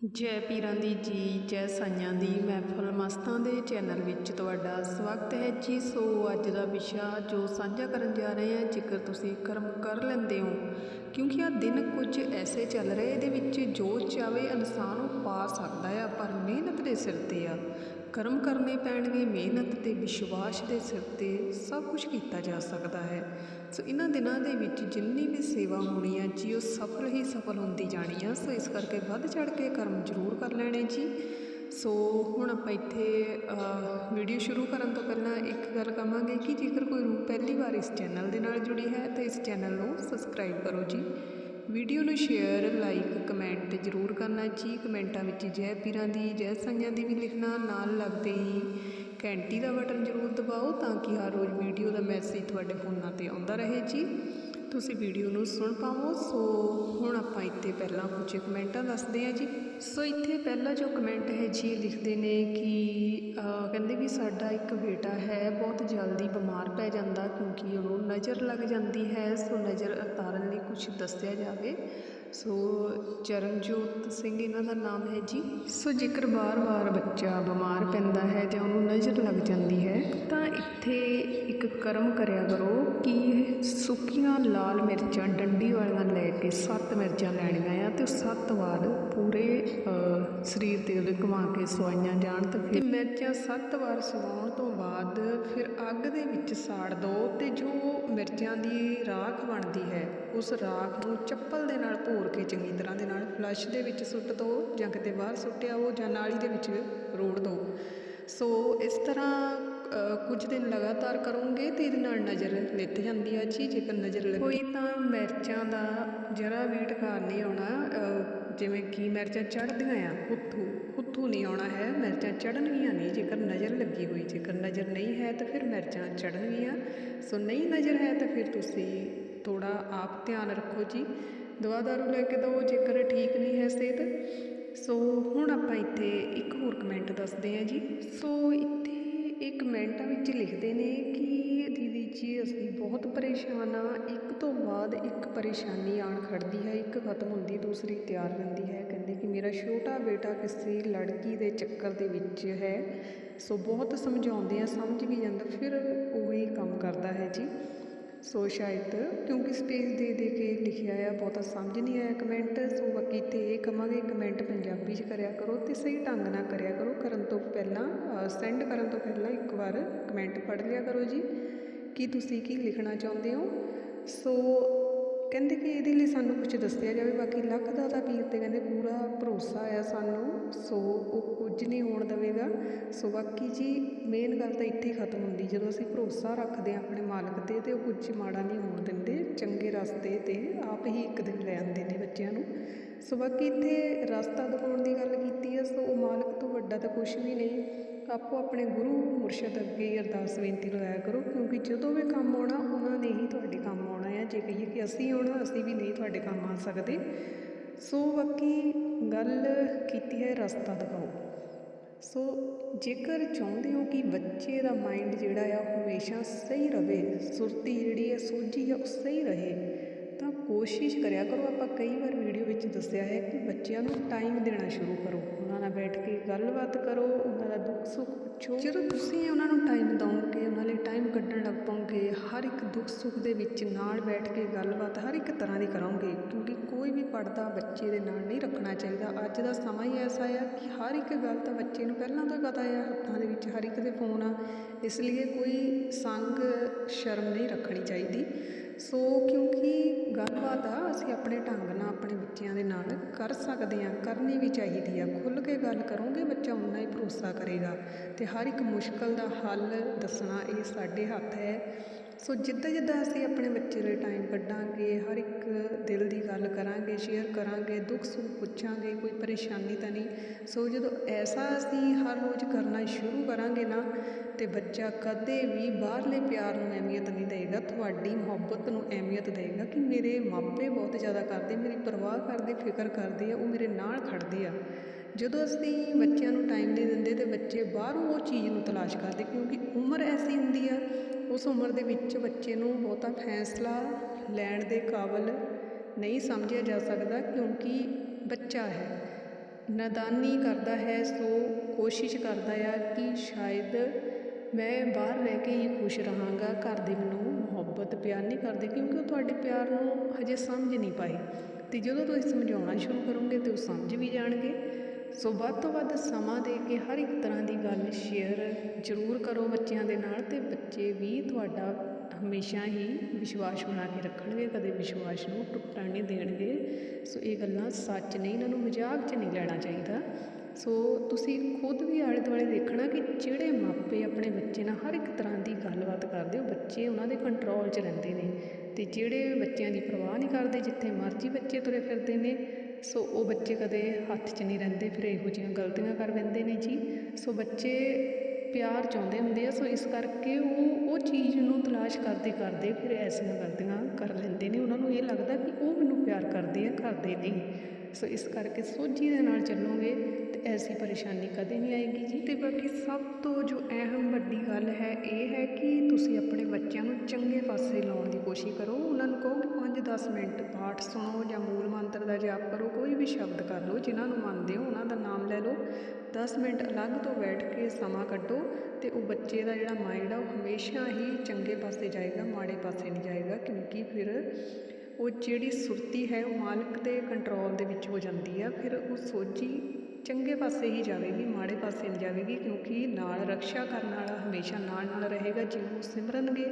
ਜੈ ਪੀਰਾਂ ਦੀ ਜੀ, ਜੈ ਸਾਈਆਂ ਦੀ। ਮਹਿਫਲ ਮਸਤਾਂ ਦੇ ਚੈਨਲ ਵਿੱਚ ਤੁਹਾਡਾ ਸਵਾਗਤ ਹੈ ਜੀ। ਸੋ ਅੱਜ ਦਾ ਵਿਸ਼ਾ ਜੋ ਸਾਂਝਾ ਕਰਨ ਜਾ ਰਹੇ ਹਾਂ, ਜੇਕਰ ਤੁਸੀਂ ਕਰਮ ਕਰ ਲੈਂਦੇ ਹੋ, ਕਿਉਂਕਿ ਆ ਦਿਨ ਕੁਝ ਐਸੇ ਚੱਲ ਰਹੇ, ਇਹਦੇ ਵਿੱਚ ਜੋ ਚਾਵੇ ਇਨਸਾਨ ਉਹ ਪਾ ਸਕਦਾ ਆ, ਪਰ ਮਿਹਨਤ ਦੇ ਸਿਰ ਤੇ ਆ। ਕਰਮ ਕਰਨੇ ਪੈਣਗੇ, ਮਿਹਨਤ ਤੇ ਵਿਸ਼ਵਾਸ ਦੇ ਸਿਰ ਤੇ ਸਭ ਕੁਝ ਕੀਤਾ ਜਾ ਸਕਦਾ ਹੈ। ਸੋ ਇਹਨਾਂ ਦਿਨਾਂ ਦੇ ਵਿੱਚ ਜਿੰਨੀ ਵੀ ਸੇਵਾ ਹੋਣੀ ਹੈ ਜੀ, ਉਹ ਸਫਲ ਹੀ ਸਫਲ ਹੁੰਦੀ ਜਾਣੀ ਆ। ਸੋ ਇਸ ਕਰਕੇ ਵੱਧ ਚੜ ਕੇ ਕਰਮ ਜ਼ਰੂਰ ਕਰ ਲੈਣੇ ਜੀ। ਸੋ ਹੁਣ ਆਪਾਂ ਇੱਥੇ ਵੀਡੀਓ ਸ਼ੁਰੂ ਕਰਨ ਤੋਂ ਪਹਿਲਾਂ ਇੱਕ ਗੱਲ ਕਹਾਂਗੇ ਕਿ ਜੇਕਰ ਕੋਈ ਰੂਹ ਪਹਿਲੀ ਵਾਰ ਇਸ ਚੈਨਲ ਦੇ ਨਾਲ ਜੁੜੀ ਹੈ, ਤਾਂ ਇਸ ਚੈਨਲ ਨੂੰ ਸਬਸਕ੍ਰਾਈਬ ਕਰੋ ਜੀ। ਵੀਡੀਓ ਨੂੰ ਸ਼ੇਅਰ, ਲਾਈਕ, ਕਮੈਂਟ ਜ਼ਰੂਰ ਕਰਨਾ ਜੀ। ਕਮੈਂਟਾਂ ਵਿੱਚ ਜੈ ਪੀਰਾਂ ਦੀ, ਜੈ ਸਾਈਆਂ ਦੀ ਵੀ ਲਿਖਣਾ ਨਾਲ ਲੱਗਦੇ ਹੀ ਘੰਟੀ ਦਾ ਬਟਨ ਜ਼ਰੂਰ ਦਬਾਓ ਤਾਂ ਕਿ ਹਰ ਰੋਜ਼ ਵੀਡੀਓ ਦਾ ਮੈਸੇਜ ਤੁਹਾਡੇ ਫੋਨਾਂ ਤੇ ਆਉਂਦਾ ਰਹੇ ਜੀ। ਤੁਸੀਂ ਵੀਡੀਓ ਨੂੰ ਸੁਣ ਪਾਵੋ। ਸੋ ਹੁਣ ਆਪਾਂ ਇੱਥੇ ਪਹਿਲਾਂ ਕੁਝ ਕਮੈਂਟਾਂ ਦੱਸਦੇ ਹਾਂ ਜੀ। ਸੋ ਇੱਥੇ ਪਹਿਲਾ ਜੋ ਕਮੈਂਟ ਹੈ ਜੀ ਲਿਖਦੇ ਨੇ ਕਿ ਕਹਿੰਦੇ ਵੀ ਸਾਡਾ ਇੱਕ ਬੇਟਾ ਹੈ, ਬਹੁਤ ਜਲਦੀ ਬਿਮਾਰ ਪੈ ਜਾਂਦਾ ਕਿਉਂਕਿ ਉਹਨੂੰ ਨਜ਼ਰ ਲੱਗ ਜਾਂਦੀ ਹੈ। ਸੋ ਨਜ਼ਰ ਉਤਾਰਨ ਲਈ ਕੁਝ ਦੱਸਿਆ ਜਾਵੇ। ਸੋ ਚਰਨਜੋਤ ਸਿੰਘ ਇਹਨਾਂ ਦਾ ਨਾਮ ਹੈ ਜੀ। ਸੋ ਜੇਕਰ ਵਾਰ-ਵਾਰ ਬੱਚਾ ਬਿਮਾਰ ਪੈਂਦਾ ਹੈ ਜਾਂ ਉਹਨੂੰ ਨਜ਼ਰ ਲੱਗ ਜਾਂਦੀ ਹੈ, ਤਾਂ ਇੱਥੇ ਇੱਕ ਕਰਮ ਕਰਿਆ ਕਰੋ ਕਿ ਸੁੱਕੀਆਂ ਲਾਲ ਮਿਰਚਾਂ ਡੰਡੀ ਵਾਲੀਆਂ ਲੈ ਕੇ ਸੱਤ ਮਿਰਚਾਂ ਲੈਣੀਆਂ ਆ ਤੇ ਉਹ ਸੱਤ ਵਾਰ ਪੂਰੇ ਸਰੀਰ ਤੇ ਉਹਦੇ ਘੁਮਾ ਕੇ ਸਵਾਈਆਂ ਜਾਣ ਤੇ ਫਿਰ ਮਿਰਚਾਂ ਸੱਤ ਵਾਰ ਸਵਾਉਣ ਤੋਂ ਬਾਅਦ ਫਿਰ ਅੱਗ ਦੇ ਵਿੱਚ ਸਾੜ ਦਿਓ ਤੇ ਜੋ ਮਿਰਚਾਂ ਦੀ ਰਾਖ ਬਣਦੀ ਹੈ ਉਸ ਰਾਖ ਨੂੰ ਚੱਪਲ ਦੇ ਨਾਲ ਭੋਰ ਕੇ ਚੰਗੀ ਤਰ੍ਹਾਂ ਦੇ ਨਾਲ ਫਲਸ਼ ਦੇ ਵਿੱਚ ਸੁੱਟ ਦਿਓ ਜਾਂ ਕਿਤੇ ਬਾਹਰ ਸੁੱਟਿਆ ਉਹ ਜਾਂ ਨਾਲੀ ਦੇ ਵਿੱਚ ਰੋੜ ਦਿਓ ਸੋ ਇਸ ਤਰ੍ਹਾਂ ਕੁਝ ਦਿਨ ਲਗਾਤਾਰ ਕਰੋਗੇ ਤੇ ਇਹਦੇ ਨਾਲ ਨਜ਼ਰ ਲਿੱਥ ਜਾਂਦੀ ਹੈ ਜੀ ਜੇਕਰ ਨਜ਼ਰ ਲੱਗੇ। ਕੋਈ ਤਾਂ ਮਿਰਚਾਂ ਦਾ ਜਰਾ ਵੀ ਢਕਾਰ ਨਹੀਂ ਆਉਣਾ ਜਿਵੇਂ ਕਿ ਮਿਰਚਾਂ ਚੜ੍ਹਦੀਆਂ ਆ। ਹੁੱਥੂ ਹੁੱਥੂ ਨਹੀਂ ਆਉਣਾ ਹੈ ਮਿਰਚਾਂ ਚੜ੍ਹਨਗੀਆਂ ਨਹੀਂ ਜੇਕਰ ਨਜ਼ਰ ਲੱਗੀ ਹੋਈ। ਜੇਕਰ ਨਜ਼ਰ ਨਹੀਂ ਹੈ ਤਾਂ ਫਿਰ ਮਿਰਚਾਂ ਚੜ੍ਹਨਗੀਆਂ ਸੋ ਨਹੀਂ ਨਜ਼ਰ ਹੈ ਤਾਂ ਫਿਰ ਤੁਸੀਂ ਥੋੜਾ ਆਪ ਧਿਆਨ ਰੱਖੋ ਜੀ ਦਵਾ ਦਾਰੂ ਲੈ ਕੇ ਦਿਓ ਜੇਕਰ ਠੀਕ ਨਹੀਂ ਹੈ ਸਿਹਤ ਸੋ ਹੁਣ ਆਪਾਂ ਇੱਥੇ ਇੱਕ ਹੋਰ ਕਮੈਂਟ ਦੱਸਦੇ ਹਾਂ ਜੀ ਸੋ ਇੱਥੇ ਇਹ ਕਮੈਂਟਾਂ ਵਿੱਚ ਲਿਖਦੇ ਨੇ ਕਿ ਦੀਦੀ ਜੀ ਅਸੀਂ ਬਹੁਤ ਪਰੇਸ਼ਾਨ ਆ ਇੱਕ ਤੋਂ ਬਾਅਦ ਇੱਕ ਪਰੇਸ਼ਾਨੀ ਆਣ ਖੜਦੀ ਹੈ ਇੱਕ ਖਤਮ ਹੁੰਦੀ ਦੂਸਰੀ ਤਿਆਰ ਰਹਿੰਦੀ ਹੈ ਕਹਿੰਦੇ ਕਿ ਮੇਰਾ ਛੋਟਾ ਬੇਟਾ ਕਿਸੇ ਲੜਕੀ ਦੇ ਚੱਕਰ ਦੇ ਵਿੱਚ ਹੈ ਸੋ ਬਹੁਤ ਸਮਝਾਉਂਦੇ ਆ ਸਮਝ ਵੀ ਜਾਂਦਾ ਫਿਰ ਉਹੀ ਕੰਮ ਕਰਦਾ ਹੈ ਜੀ ਸੋ ਸ਼ਾਇਦ, ਕਿਉਂਕਿ ਸਪੇਸ ਦੇ ਦੇ ਕੇ ਲਿਖਿਆ ਆ, ਬਹੁਤਾ ਸਮਝ ਨਹੀਂ ਆਇਆ ਕਮੈਂਟ ਸੋ ਬਾਕੀ ਤੇ ਇਹ ਕਹਾਂਗੇ ਕਮੈਂਟ ਪੰਜਾਬੀ 'ਚ ਕਰਿਆ ਕਰੋ ਤੇ ਸਹੀ ਢੰਗ ਨਾਲ ਕਰਿਆ ਕਰੋ। ਕਰਨ ਤੋਂ ਪਹਿਲਾਂ ਸੈਂਡ ਕਰਨ ਤੋਂ ਪਹਿਲਾਂ ਇੱਕ ਵਾਰ ਕਮੈਂਟ ਪੜ੍ਹ ਲਿਆ ਕਰੋ ਜੀ। ਕਿ ਤੁਸੀਂ ਕੀ ਲਿਖਣਾ ਚਾਹੁੰਦੇ ਹੋ? ਸੋ ਕਹਿੰਦੇ ਕਿ ਇਹਦੇ ਲਈ ਸਾਨੂੰ ਕੁਝ ਦੱਸਿਆ ਜਾਵੇ, ਬਾਕੀ ਲੱਖ ਦਾ ਤਾਂ ਵੀਰ ਤੇ ਕਹਿੰਦੇ ਪੂਰਾ ਭਰੋਸਾ ਆ ਸਾਨੂੰ, ਸੋ ਉਹ ਕੁਝ ਨਹੀਂ ਹੋਣ ਦੇਵੇਗਾ। ਸੋ ਬਾਕੀ ਜੀ ਮੇਨ ਗੱਲ ਤਾਂ ਇੱਥੇ ਹੀ ਖਤਮ ਹੁੰਦੀ, ਜਦੋਂ ਅਸੀਂ ਭਰੋਸਾ ਰੱਖਦੇ ਹਾਂ ਆਪਣੇ ਮਾਲਕ ਤੇ ਤੇ ਉਹ ਕੁਝ ਮਾੜਾ ਨਹੀਂ ਹੋਣ ਦਿੰਦੇ, ਚੰਗੇ ਰਸਤੇ ਤੇ ਆਪ ਹੀ ਇੱਕ ਦਿਨ ਲੈ ਆਉਂਦੇ ਨੇ ਬੱਚਿਆਂ ਨੂੰ। ਸੋ ਬਾਕੀ ਇੱਥੇ ਰਸਤਾ ਦਿਖਾਉਣ ਦੀ ਗੱਲ ਕੀਤੀ ਹੈ ਸੋ ਉਹ ਮਾਲਕ ਤੋਂ ਵੱਡਾ ਤਾਂ ਕੁਝ ਵੀ ਨਹੀਂ। ਆਪੋ ਆਪਣੇ ਗੁਰੂ ਮੁਰਸ਼ਿਦ ਅੱਗੇ ਅਰਦਾਸ ਬੇਨਤੀ ਲਗਾਇਆ ਕਰੋ, ਕਿਉਂਕਿ ਜਦੋਂ ਵੀ ਕੰਮ ਆਉਣਾ, ਉਹਨਾਂ ਨੇ ਹੀ ਤੁਹਾਡੇ ਕੰਮ ਆਉਣਾ ਹੈ। ਜੇ ਕਹੀਏ ਕਿ ਅਸੀਂ ਆਉਣਾ, ਅਸੀਂ ਵੀ ਨਹੀਂ ਤੁਹਾਡੇ ਕੰਮ ਆ ਸਕਦੇ। ਸੋ ਬਾਕੀ ਗੱਲ ਕੀਤੀ ਹੈ, ਰਸਤਾ ਦਿਖਾਓ। ਸੋ ਜੇਕਰ ਚਾਹੁੰਦੇ ਹੋ ਕਿ ਬੱਚੇ ਦਾ ਮਾਈਂਡ ਜਿਹੜਾ ਆ, ਉਹ ਹਮੇਸ਼ਾ ਸਹੀ ਰਵੇ ਸੁਰਤੀ ਜਿਹੜੀ ਹੈ, ਸੋਝੀ ਆ, ਉਹ ਸਹੀ ਰਹੇ ਕੋਸ਼ਿਸ਼ ਕਰਿਆ ਕਰੋ। ਆਪਾਂ ਕਈ ਵਾਰ ਵੀਡੀਓ ਵਿੱਚ ਦੱਸਿਆ ਹੈ ਕਿ ਬੱਚਿਆਂ ਨੂੰ ਟਾਈਮ ਦੇਣਾ ਸ਼ੁਰੂ ਕਰੋ। ਉਹਨਾਂ ਨਾਲ ਬੈਠ ਕੇ ਗੱਲਬਾਤ ਕਰੋ, ਉਹਨਾਂ ਦਾ ਦੁੱਖ ਸੁੱਖ ਪੁੱਛੋ। ਜਦੋਂ ਤੁਸੀਂ ਉਹਨਾਂ ਨੂੰ ਟਾਈਮ ਦਿਓਗੇ, ਉਹਨਾਂ ਲਈ ਟਾਈਮ ਕੱਢਣ ਲੱਗ ਪਓਗੇ, ਹਰ ਇੱਕ ਦੁੱਖ ਸੁੱਖ ਦੇ ਵਿੱਚ ਨਾਲ ਬੈਠ ਕੇ ਗੱਲਬਾਤ ਹਰ ਇੱਕ ਤਰ੍ਹਾਂ ਦੀ ਕਰੋਗੇ। ਕਿਉਂਕਿ ਕੋਈ ਵੀ ਪੜਦਾ ਬੱਚੇ ਦੇ ਨਾਲ ਨਹੀਂ ਰੱਖਣਾ ਚਾਹੀਦਾ। ਅੱਜ ਦਾ ਸਮਾਂ ਹੀ ਐਸਾ ਆ ਕਿ ਹਰ ਇੱਕ ਗੱਲ ਤਾਂ ਬੱਚੇ ਨੂੰ ਪਹਿਲਾਂ ਤੋਂ ਹੀ ਪਤਾ ਆ, ਹੱਥਾਂ ਦੇ ਵਿੱਚ ਹਰ ਇੱਕ ਦੇ ਫੋਨ ਆ। ਇਸ ਲਈ ਕੋਈ ਸੰਗ, ਸ਼ਰਮ ਨਹੀਂ ਰੱਖਣੀ ਚਾਹੀਦੀ। ਸੋ ਕਿਉਂਕਿ ਗੱਲਬਾਤ ਆ, ਅਸੀਂ ਆਪਣੇ ਢੰਗ ਨਾਲ, ਆਪਣੇ ਬੱਚਿਆਂ ਦੇ ਨਾਲ ਕਰ ਸਕਦੇ ਹਾਂ, ਕਰਨੀ ਵੀ ਚਾਹੀਦੀ ਆ। ਖੁੱਲ੍ਹ ਕੇ ਗੱਲ ਕਰੋਗੇ, ਬੱਚਾ ਉਨਾ ਹੀ ਭਰੋਸਾ ਕਰੇਗਾ। ਅਤੇ ਹਰ ਇੱਕ ਮੁਸ਼ਕਲ ਦਾ ਹੱਲ ਦੱਸਣਾ ਇਹ ਸਾਡੇ ਹੱਥ ਹੈ। ਸੋ ਜਿੱਦਾਂ ਜਿੱਦਾਂ ਅਸੀਂ ਆਪਣੇ ਬੱਚੇ ਲਈ ਟਾਈਮ ਕੱਢਾਂਗੇ, ਹਰ ਇੱਕ ਦਿਲ ਦੀ ਗੱਲ ਕਰਾਂਗੇ ਸ਼ੇਅਰ ਕਰਾਂਗੇ, ਦੁੱਖ ਸੁੱਖ ਪੁੱਛਾਂਗੇ, ਕੋਈ ਪਰੇਸ਼ਾਨੀ ਤਾਂ ਨਹੀਂ। ਸੋ ਜਦੋਂ ਐਸਾ ਅਸੀਂ ਹਰ ਰੋਜ਼ ਕਰਨਾ ਸ਼ੁਰੂ ਕਰਾਂਗੇ ਨਾ, ਤੇ ਬੱਚਾ ਕਦੇ ਵੀ ਬਾਹਰਲੇ ਪਿਆਰ ਨੂੰ ਅਹਿਮੀਅਤ ਨਹੀਂ ਦੇਗਾ ਤੁਹਾਡੀ ਮੁਹੱਬਤ ਨੂੰ ਅਹਿਮੀਅਤ ਦੇਗਾ ਕਿ ਮੇਰੇ ਮਾਪੇ ਬਹੁਤ ਜ਼ਿਆਦਾ ਕਰਦੇ, ਮੇਰੀ ਪਰਵਾਹ ਕਰਦੇ, ਫਿਕਰ ਕਰਦੇ ਆ, ਉਹ ਮੇਰੇ ਨਾਲ ਖੜਦੇ ਆ। ਜਦੋਂ ਅਸੀਂ ਬੱਚਿਆਂ ਨੂੰ ਟਾਈਮ ਨਹੀਂ ਦਿੰਦੇ, ਤੇ ਬੱਚੇ ਬਾਹਰੋਂ ਉਹ ਚੀਜ਼ ਨੂੰ ਤਲਾਸ਼ ਕਰਦੇ, ਕਿਉਂਕਿ ਉਮਰ ਐਸੀ ਹੁੰਦੀ ਆ ਉਸ ਉਮਰ ਦੇ ਵਿੱਚ ਬੱਚੇ ਨੂੰ ਬਹੁਤਾ ਫੈਸਲਾ ਲੈਣ ਦੇ ਕਾਬਲ ਨਹੀਂ ਸਮਝਿਆ ਜਾ ਸਕਦਾ ਕਿਉਂਕਿ ਬੱਚਾ ਹੈ। ਨਾਦਾਨੀ ਕਰਦਾ ਹੈ, ਸੋ ਕੋਸ਼ਿਸ਼ ਕਰਦਾ ਆ ਕਿ ਸ਼ਾਇਦ ਮੈਂ ਬਾਹਰ ਰਹਿ ਕੇ ਹੀ ਖੁਸ਼ ਰਹਾਂਗਾ, ਘਰ ਦੇ ਮੈਨੂੰ ਮੁਹੱਬਤ ਪਿਆਰ ਨਹੀਂ ਕਰਦੇ ਕਿਉਂਕਿ ਉਹ ਤੁਹਾਡੇ ਪਿਆਰ ਨੂੰ ਹਜੇ ਸਮਝ ਨਹੀਂ ਪਾਏ। ਤੇ ਜਦੋਂ ਤੁਸੀਂ ਸਮਝਾਉਣਾ ਸ਼ੁਰੂ ਕਰੋਗੇ ਤੇ ਉਹ ਸਮਝ ਵੀ ਜਾਣਗੇ। ਸੋ ਵੱਧ ਤੋਂ ਵੱਧ ਸਮਾਂ ਦੇ ਕੇ ਹਰ ਇੱਕ ਤਰ੍ਹਾਂ ਦੀ ਗੱਲ ਸ਼ੇਅਰ ਜ਼ਰੂਰ ਕਰੋ ਬੱਚਿਆਂ ਦੇ ਨਾਲ ਅਤੇ ਬੱਚੇ ਵੀ ਤੁਹਾਡਾ ਹਮੇਸ਼ਾ ਹੀ ਵਿਸ਼ਵਾਸ ਬਣਾ ਕੇ ਰੱਖਣਗੇ, ਕਦੇ ਵਿਸ਼ਵਾਸ ਨੂੰ ਟੁੱਟਣ ਨਹੀਂ ਦੇਣਗੇ। ਸੋ ਇਹ ਗੱਲਾਂ ਸੱਚ ਨਹੀਂ ਇਹਨਾਂ ਨੂੰ ਮਜ਼ਾਕ 'ਚ ਨਹੀਂ ਲੈਣਾ ਚਾਹੀਦਾ। ਸੋ ਤੁਸੀਂ ਖੁਦ ਵੀ ਆਲੇ ਦੁਆਲੇ ਦੇਖਣਾ ਕਿ ਜਿਹੜੇ ਮਾਪੇ ਆਪਣੇ ਬੱਚੇ ਨਾਲ ਹਰ ਇੱਕ ਤਰ੍ਹਾਂ ਦੀ ਗੱਲਬਾਤ ਕਰਦੇ ਹੋ ਬੱਚੇ ਉਹਨਾਂ ਦੇ ਕੰਟਰੋਲ 'ਚ ਰਹਿੰਦੇ ਨੇ। ਤੇ ਜਿਹੜੇ ਬੱਚਿਆਂ ਦੀ ਪਰਵਾਹ ਨਹੀਂ ਕਰਦੇ, ਜਿੱਥੇ ਮਰਜ਼ੀ ਬੱਚੇ ਤੁਰੇ ਫਿਰਦੇ ਨੇ ਸੋ ਉਹ ਬੱਚੇ ਕਦੇ ਹੱਥ 'ਚ ਨਹੀਂ ਰਹਿੰਦੇ, ਫਿਰ ਇਹੋ ਜਿਹੀਆਂ ਗਲਤੀਆਂ ਕਰ ਬੈਂਦੇ ਨੇ ਜੀ। ਸੋ ਬੱਚੇ ਪਿਆਰ ਚਾਹੁੰਦੇ ਹੁੰਦੇ ਆ, ਸੋ ਇਸ ਕਰਕੇ ਉਹ ਉਹ ਚੀਜ਼ ਨੂੰ ਤਲਾਸ਼ ਕਰਦੇ ਕਰਦੇ ਫਿਰ ਐਸੀਆਂ ਗਲਤੀਆਂ ਕਰ ਲੈਂਦੇ ਨੇ। ਉਹਨਾਂ ਨੂੰ ਇਹ ਲੱਗਦਾ ਕਿ ਉਹ ਮੈਨੂੰ ਪਿਆਰ ਕਰਦੇ ਆ, ਕਰਦੇ ਨਹੀਂ। ਸੋ ਇਸ ਕਰਕੇ ਸੋਝੀ ਦੇ ਨਾਲ ਚੱਲੋਗੇ ਤੇ ਐਸੀ ਪਰੇਸ਼ਾਨੀ ਕਦੇ ਨਹੀਂ ਆਏਗੀ ਜੀ। ਤੇ ਬਾਕੀ ਸਭ ਤੋਂ ਜੋ ਅਹਿਮ ਵੱਡੀ ਗੱਲ ਹੈ, ਇਹ ਹੈ ਕਿ ਤੁਸੀਂ ਆਪਣੇ ਬੱਚਿਆਂ ਨੂੰ ਚੰਗੇ ਪਾਸੇ ਲਾਉਣ ਦੀ ਕੋਸ਼ਿਸ਼ ਕਰੋ। ਉਹਨਾਂ ਨੂੰ ਕਹੋ ਕਿ 5-10 ਮਿੰਟ ਪਾਠ ਸੁਣੋ ਜਾਂ ਮੂਲ ਮੰਤਰ ਦਾ ਜਾਪ ਕਰੋ, ਕੋਈ ਵੀ ਸ਼ਬਦ ਕਰ ਲਓ, ਜਿਨ੍ਹਾਂ ਨੂੰ ਮੰਨਦੇ ਹੋ, ਉਹਨਾਂ ਦਾ ਨਾਮ ਲੈ ਲਓ। 10 ਮਿੰਟ ਅਲੱਗ ਤੋਂ ਬੈਠ ਕੇ ਸਮਾਂ ਕੱਢੋ ਤੇ ਉਹ ਬੱਚੇ ਦਾ ਜਿਹੜਾ ਮਾਈਂਡ ਆ, ਉਹ ਹਮੇਸ਼ਾ ਹੀ ਚੰਗੇ ਪਾਸੇ ਜਾਏਗਾ, ਮਾੜੇ ਪਾਸੇ ਨਹੀਂ ਜਾਏਗਾ, ਕਿਉਂਕਿ ਫਿਰ ਉਹ ਜਿਹੜੀ ਸੁਰਤੀ ਹੈ ਉਹ ਮਾਲਕ ਦੇ ਕੰਟਰੋਲ ਦੇ ਵਿੱਚ ਹੋ ਜਾਂਦੀ ਆ, ਫਿਰ ਉਹ ਸੋਝੀ ਚੰਗੇ ਪਾਸੇ ਹੀ ਜਾਵੇਗੀ, ਮਾੜੇ ਪਾਸੇ ਨਹੀਂ ਜਾਵੇਗੀ, ਕਿਉਂਕਿ ਨਾਲ ਰੱਖਿਆ ਕਰਨ ਵਾਲਾ ਹਮੇਸ਼ਾ ਨਾਲ ਨਾਲ ਰਹੇਗਾ ਜਿਹਨੂੰ ਸਿਮਰਨਗੇ,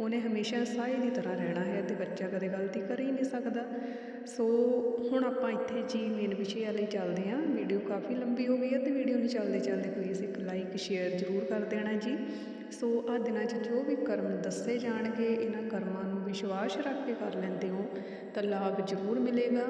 ਉਹਨੇ ਹਮੇਸ਼ਾ ਸਾਏ ਦੀ ਤਰ੍ਹਾਂ ਰਹਿਣਾ ਹੈ ਤੇ ਬੱਚਾ ਕਦੇ ਗਲਤੀ ਕਰ ਹੀ ਨਹੀਂ ਸਕਦਾ। ਸੋ ਹੁਣ ਆਪਾਂ ਇੱਥੇ ਜੀ ਮੇਨ ਵਿਸ਼ੇ ਵਾਲੇ ਚੱਲਦੇ ਹਾਂ। ਵੀਡੀਓ ਕਾਫੀ ਲੰਬੀ ਹੋ ਗਈ ਹੈ ਤੇ ਵੀਡੀਓ ਨੂੰ ਚੱਲਦੇ ਚੱਲਦੇ ਪਲੀਜ਼ ਇੱਕ ਲਾਈਕ ਸ਼ੇਅਰ ਜ਼ਰੂਰ ਕਰ ਦੇਣਾ ਜੀ। ਸੋ ਆ ਦਿਨਾਂ 'ਚ ਜੋ ਵੀ ਕਰਮ ਦੱਸੇ ਜਾਣਗੇ, ਇਹਨਾਂ ਕਰਮਾਂ ਨੂੰ ਵਿਸ਼ਵਾਸ ਰੱਖ ਕੇ ਕਰ ਲੈਂਦੇ ਹੋ, ਤਾਂ ਲਾਭ ਜ਼ਰੂਰ ਮਿਲੇਗਾ।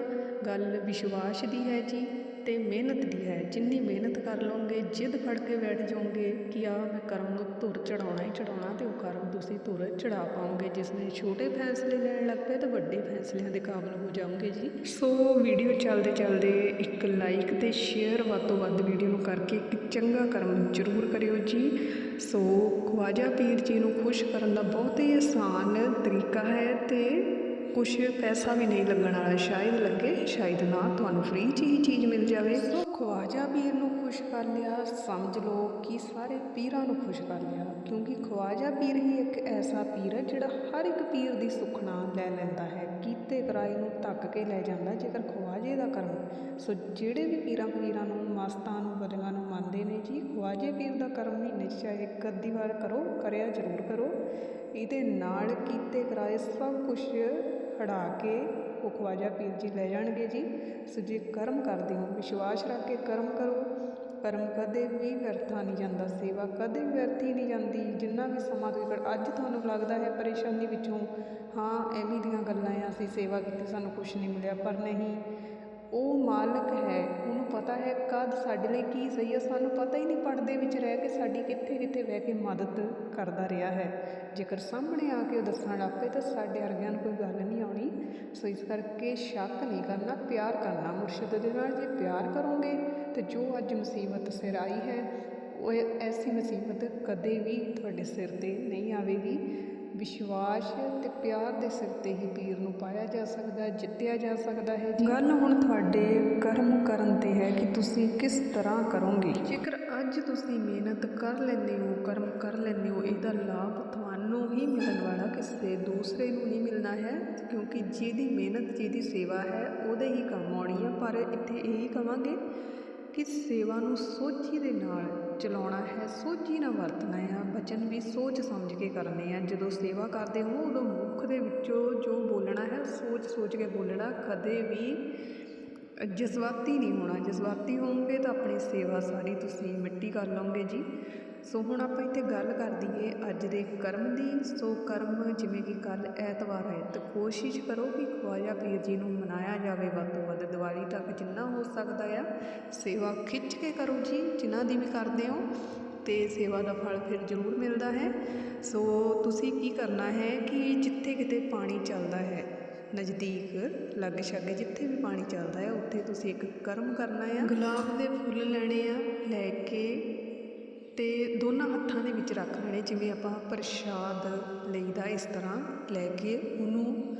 ਗੱਲ ਵਿਸ਼ਵਾਸ ਦੀ ਹੈ ਜੀ। ਤੇ ਮਿਹਨਤ ਦੀ ਹੈ। ਜਿੰਨੀ ਮਿਹਨਤ ਕਰ ਲਓਗੇ, ਜਿੱਦ ਫੜ ਕੇ ਬੈਠ ਜਾਓਗੇ ਕਿ ਆ ਮੈਂ ਕਰਮ ਨੂੰ ਧੁਰ ਚੜਾਉਣਾ ਹੀ ਚੜਾਉਣਾ ਤੇ ਉਹ ਕਰਮ ਤੁਸੀਂ ਧੁਰ ਚੜਾ ਪਾਓਗੇ। ਜਿਸ ਨੇ ਛੋਟੇ ਫੈਸਲੇ ਲੈਣ ਲੱਗ ਪਏ ਤਾਂ ਵੱਡੇ ਫੈਸਲਿਆਂ ਦੇ ਕਾਬਿਲ ਹੋ ਜਾਓਗੇ ਜੀ। ਸੋ ਵੀਡੀਓ ਚੱਲਦੇ ਚੱਲਦੇ ਇੱਕ ਲਾਈਕ ਤੇ ਸ਼ੇਅਰ ਵੱਧ ਤੋਂ ਵੱਧ ਵੀਡੀਓ ਨੂੰ ਕਰਕੇ ਇੱਕ ਚੰਗਾ ਕਰਮ ਜ਼ਰੂਰ ਕਰਿਓ ਜੀ। ਸੋ ਖਵਾਜਾ ਪੀਰ ਜੀ ਨੂੰ ਖੁਸ਼ ਕਰਨ ਦਾ ਬਹੁਤ ਹੀ ਆਸਾਨ ਤਰੀਕਾ ਹੈ ਤੇ ਕੁਝ ਪੈਸਾ ਵੀ ਨਹੀਂ ਲੱਗਣ ਵਾਲਾ, ਸ਼ਾਇਦ ਲੱਗੇ, ਸ਼ਾਇਦ ਨਾ, ਤੁਹਾਨੂੰ ਫ੍ਰੀ 'ਚ ਹੀ ਚੀਜ਼ ਮਿਲ ਜਾਵੇ। ਸੋ ਖਵਾਜਾ ਪੀਰ ਨੂੰ ਖੁਸ਼ ਕਰ ਲਿਆ, ਸਮਝ ਲਓ ਕਿ ਸਾਰੇ ਪੀਰਾਂ ਨੂੰ ਖੁਸ਼ ਕਰ ਲਿਆ, ਕਿਉਂਕਿ ਖਵਾਜਾ ਪੀਰ ਹੀ ਇੱਕ ਐਸਾ ਪੀਰ ਹੈ ਜਿਹੜਾ ਹਰ ਇੱਕ ਪੀਰ ਦੀ ਸੁਖਣਾ ਲੈ ਲੈਂਦਾ ਹੈ, ਕੀਤੇ ਕਰਾਏ ਨੂੰ ਧੱਕ ਕੇ ਲੈ ਜਾਂਦਾ, ਜੇਕਰ ਖਵਾਜੇ ਦਾ ਕਰਮ, ਸੋ ਜਿਹੜੇ ਵੀ ਪੀਰਾਂ ਪੀਰਾਂ ਨੂੰ, ਮਸਤਾਂ ਨੂੰ ਬਲੀਆਂ ਨੂੰ ਮੰਨਦੇ ਨੇ ਜੀ, ਖਵਾਜੇ ਪੀਰ ਦਾ ਕਰਮ ਮਹੀਨੇ 'ਚ ਚਾਹੇ ਇੱਕ ਅੱਧੀ ਵਾਰ ਕਰੋ, ਕਰਿਆ ਜ਼ਰੂਰ ਕਰੋ। ਇਹਦੇ ਨਾਲ ਕੀਤੇ ਕਰਾਏ ਸਭ ਕੁਝ ਹੜਾ ਕੇ ਉਹ ਖਵਾਜਾ ਪੀਰ ਜੀ ਲੈ ਜਾਣਗੇ ਜੀ। ਸੋ ਜੇ ਕਰਮ ਕਰਦੇ ਹੋ, ਵਿਸ਼ਵਾਸ ਰੱਖ ਕੇ ਕਰਮ ਕਰੋ। ਕਰਮ ਕਦੇ ਵੀ ਵਿਅਰਥਾ ਨਹੀਂ ਜਾਂਦਾ, ਸੇਵਾ ਕਦੇ ਵਿਅਰਥੀ ਨਹੀਂ ਜਾਂਦੀ। ਜਿੰਨਾ ਵੀ ਸਮਾਂ ਤੁਸੀਂ ਅੱਜ ਤੁਹਾਨੂੰ ਲੱਗਦਾ ਹੈ ਪਰੇਸ਼ਾਨੀ ਵਿੱਚੋਂ, ਹਾਂ, ਐਵੇਂ ਦੀਆਂ ਗੱਲਾਂ ਆ, ਅਸੀਂ ਸੇਵਾ ਕੀਤੀ, ਸਾਨੂੰ ਕੁਝ ਨਹੀਂ ਮਿਲਿਆ, ਪਰ ਨਹੀਂ, ਉਹ ਮਾਲਕ ਹੈ ਪਤਾ ਹੈ ਕਦ ਸਾਡੇ ਲਈ ਕੀ ਸਹੀ ਹੈ, ਸਾਨੂੰ ਪਤਾ ਹੀ ਨਹੀਂ ਪੜਦੇ ਵਿੱਚ ਰਹਿ ਕੇ ਸਾਡੀ ਕਿੱਥੇ ਕਿੱਥੇ ਬਹਿ ਕੇ ਮਦਦ ਕਰਦਾ ਰਿਹਾ ਹੈ। ਜੇਕਰ ਸਾਹਮਣੇ ਆ ਕੇ ਉਹ ਦੱਸਣ ਲੱਗ ਪਏ ਤਾਂ ਸਾਡੇ ਵਰਗਿਆਂ ਨੂੰ ਕੋਈ ਗੱਲ ਨਹੀਂ ਆਉਣੀ। ਸੋ ਇਸ ਕਰਕੇ ਸ਼ੱਕ ਨਹੀਂ ਕਰਨਾ, ਪਿਆਰ ਕਰਨਾ ਮੁਰਸ਼ਿਦ ਦੇ ਨਾਲ। ਜੇ ਪਿਆਰ ਕਰੋਗੇ ਤੇ ਜੋ ਅੱਜ ਮੁਸੀਬਤ ਸਿਰ ਆਈ ਹੈ ਉਹ ਐਸੀ ਮੁਸੀਬਤ ਕਦੇ ਵੀ ਤੁਹਾਡੇ ਸਿਰ ਤੇ ਨਹੀਂ ਆਵੇਗੀ। ਵਿਸ਼ਵਾਸ ਤੇ ਪਿਆਰ ਦੇ ਸਿਰ ਤੇ ਹੀ ਪੀਰ ਨੂੰ ਪਾਇਆ ਜਾ ਸਕਦਾ ਜਿੱਤਿਆ ਜਾ ਸਕਦਾ ਹੈ ਜੀ। ਗੱਲ ਹੁਣ ਤੁਹਾਡੇ ਕਰਮ ਕਰਨ ਤੇ ਹੈ ਕਿ ਤੁਸੀਂ ਕਿਸ ਤਰ੍ਹਾਂ ਕਰੋਗੇ? ਜੇਕਰ ਅੱਜ ਤੁਸੀਂ ਮਿਹਨਤ ਕਰ ਲੈਂਦੇ ਹੋ ਕਰਮ ਕਰ ਲੈਂਦੇ ਹੋ ਇਹਦਾ ਲਾਭ ਤੁਹਾਨੂੰ ਹੀ ਮਿਲਣ ਵਾਲਾ ਕਿਸੇ ਦੂਸਰੇ ਨੂੰ ਨਹੀਂ ਮਿਲਣਾ ਹੈ ਕਿਉਂਕਿ ਜਿਹਦੀ ਮਿਹਨਤ ਜਿਹਦੀ ਸੇਵਾ ਹੈ ਉਹਦੇ ਹੀ ਕੰਮ ਆਉਣੀ ਹੈ ਪਰ ਇੱਥੇ ਇਹੀ ਕਵਾਂਗੇ ਕਿ ਸੇਵਾ ਨੂੰ ਸੋਝੀ ਦੇ ਨਾਲ ਚਲਾਉਣਾ ਹੈ, ਸੋਝੀ ਨਾਲ ਵਰਤਣਾ ਆ ਬਚਨ ਵੀ ਸੋਚ ਸਮਝ ਕੇ ਕਰਨੇ ਆ। ਜਦੋਂ ਸੇਵਾ ਕਰਦੇ ਹੋ, ਉਦੋਂ ਮੁੱਖ ਦੇ ਵਿੱਚੋਂ ਜੋ ਬੋਲਣਾ ਹੈ ਸੋਚ ਸੋਚ ਕੇ ਬੋਲਣਾ, ਕਦੇ ਵੀ ਜਜ਼ਬਾਤੀ ਨਹੀਂ ਹੋਣਾ। ਜਜ਼ਬਾਤੀ ਹੋਵੋਗੇ ਤਾਂ ਆਪਣੀ ਸੇਵਾ ਸਾਰੀ ਤੁਸੀਂ ਮਿੱਟੀ ਕਰ ਲਓਗੇ ਜੀ। ਸੋ ਹੁਣ ਆਪਾਂ ਇੱਥੇ ਗੱਲ ਕਰ ਦਈਏ ਅੱਜ ਦੇ ਕਰਮ ਦੀ। ਸੋ ਕਰਮ ਜਿਵੇਂ ਕਿ ਕੱਲ ਐਤਵਾਰ ਹੈ, ਤਾਂ ਕੋਸ਼ਿਸ਼ ਕਰੋ ਕਿ ਖਵਾਜਾ ਪੀਰ ਜੀ ਨੂੰ ਮਨਾਇਆ ਜਾਵੇ। ਵੱਧ ਤੋਂ ਵੱਧ ਦੀਵਾਲੀ ਤੱਕ ਜਿੰਨਾ ਹੋ ਸਕਦਾ ਆ, ਸੇਵਾ ਖਿੱਚ ਕੇ ਕਰੋ ਜੀ ਜਿਨ੍ਹਾਂ ਦੀ ਵੀ ਕਰਦੇ ਹੋ, ਤੇ ਸੇਵਾ ਦਾ ਫਲ ਫਿਰ ਜ਼ਰੂਰ ਮਿਲਦਾ ਹੈ। ਸੋ ਤੁਸੀਂ ਕੀ ਕਰਨਾ ਹੈ ਕਿ ਜਿੱਥੇ ਕਿਤੇ ਪਾਣੀ ਚੱਲਦਾ ਹੈ ਨਜ਼ਦੀਕ ਲਾਗੇ ਛਾਗੇ ਜਿੱਥੇ ਵੀ ਪਾਣੀ ਚੱਲਦਾ ਹੈ ਉੱਥੇ ਤੁਸੀਂ ਇੱਕ ਕਰਮ ਕਰਨਾ ਆ। ਗੁਲਾਬ ਦੇ ਫੁੱਲ ਲੈਣੇ ਆ। ਲੈ ਕੇ ਤੇ ਦੋਨਾਂ ਹੱਥਾਂ ਦੇ ਵਿੱਚ ਰੱਖ ਲੈਣੇ ਜਿਵੇਂ ਆਪਾਂ ਪ੍ਰਸ਼ਾਦ ਲਈਦਾ ਇਸ ਤਰ੍ਹਾਂ ਲੈ ਕੇ ਉਹਨੂੰ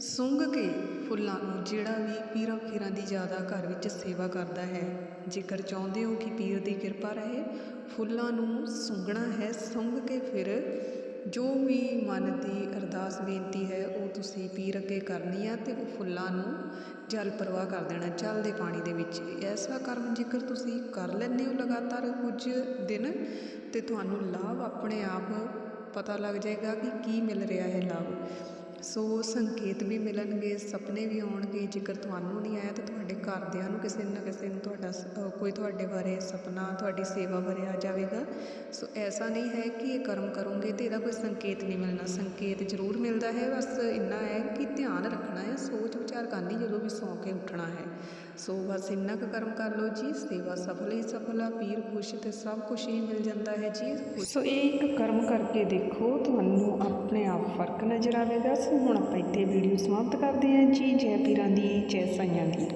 ਸੁੰਘ ਕੇ ਫੁੱਲਾਂ ਨੂੰ ਜਿਹੜਾ ਵੀ ਪੀਰਾਂ ਫਕੀਰਾਂ ਦੀ ਜ਼ਿਆਦਾ ਘਰ ਵਿੱਚ ਸੇਵਾ ਕਰਦਾ ਹੈ ਜੇਕਰ ਚਾਹੁੰਦੇ ਹੋ ਕਿ ਪੀਰ ਦੀ ਕਿਰਪਾ ਰਹੇ ਫੁੱਲਾਂ ਨੂੰ ਸੁੰਘਣਾ ਹੈ ਸੁੰਘ ਕੇ ਫਿਰ ਜੋ ਵੀ ਮਨ ਦੀ ਅਰਦਾਸ ਬੇਨਤੀ ਹੈ, ਉਹ ਤੁਸੀਂ ਪੀਰ ਅੱਗੇ ਕਰਨੀ ਆ ਅਤੇ ਉਹ ਫੁੱਲਾਂ ਨੂੰ ਜਲ ਪ੍ਰਵਾਹ ਕਰ ਦੇਣਾ, ਜਲ ਦੇ ਪਾਣੀ ਦੇ ਵਿੱਚ। ਐਸਾ ਕਰਮ ਜੇਕਰ ਤੁਸੀਂ ਕਰ ਲੈਂਦੇ ਹੋ ਲਗਾਤਾਰ ਕੁਝ ਦਿਨ, ਤੇ ਤੁਹਾਨੂੰ ਲਾਭ ਆਪਣੇ ਆਪ ਪਤਾ ਲੱਗ ਜਾਏਗਾ ਕਿ ਕੀ ਮਿਲ ਰਿਹਾ ਹੈ ਲਾਭ। ਸੋ ਸੰਕੇਤ ਵੀ ਮਿਲਣਗੇ, ਸੁਪਨੇ ਵੀ ਆਉਣਗੇ। ਜੇਕਰ ਤੁਹਾਨੂੰ ਨਹੀਂ ਆਇਆ ਤਾਂ ਤੁਹਾਡੇ ਘਰਦਿਆਂ ਨੂੰ ਕਿਸੇ ਨਾ ਕਿਸੇ ਨੂੰ ਤੁਹਾਡਾ ਕੋਈ ਤੁਹਾਡੇ ਬਾਰੇ ਸੁਪਨਾ, ਤੁਹਾਡੀ ਸੇਵਾ ਬਾਰੇ ਆ ਜਾਵੇਗਾ। ਸੋ ਐਸਾ ਨਹੀਂ ਹੈ ਕਿ ਇਹ ਕਰਮ ਕਰੋਗੇ ਤੇ ਇਹਦਾ ਕੋਈ ਸੰਕੇਤ ਨਹੀਂ ਮਿਲਣਾ। ਸੰਕੇਤ ਜ਼ਰੂਰ ਮਿਲਦਾ ਹੈ, ਬਸ ਇੰਨਾ ਹੈ ਕਿ ਧਿਆਨ ਰੱਖਣਾ ਹੈ, ਸੋਚ ਵਿਚਾਰ ਕਰਨੀ ਜਦੋਂ ਵੀ ਸੌਂ ਕੇ ਉੱਠਣਾ ਹੈ। ਸੋ ਬਸ ਇੰਨਾ ਕੁ ਕਰਮ ਕਰ ਲਓ ਜੀ, ਸੇਵਾ ਸਫਲ ਹੀ ਸਫਲ ਆ, ਪੀਰ ਖੁਸ਼ ਤੇ ਸਭ ਕੁਝ ਹੀ ਮਿਲ ਜਾਂਦਾ ਹੈ ਜੀ। ਸੋ ਇਹ ਇੱਕ ਕਰਮ ਕਰਕੇ ਦੇਖੋ, ਤੁਹਾਨੂੰ ਆਪਣੇ ਆਪ ਫ਼ਰਕ ਨਜ਼ਰ ਆਵੇਗਾ। ਸੋ ਹੁਣ ਆਪਾਂ ਇੱਥੇ ਵੀਡੀਓ ਸਮਾਪਤ ਕਰਦੇ ਹਾਂ। ਜੀ ਜੈ ਪੀਰਾਂ ਦੀ ਜੈ ਸਾਈਆਂ ਦੀ।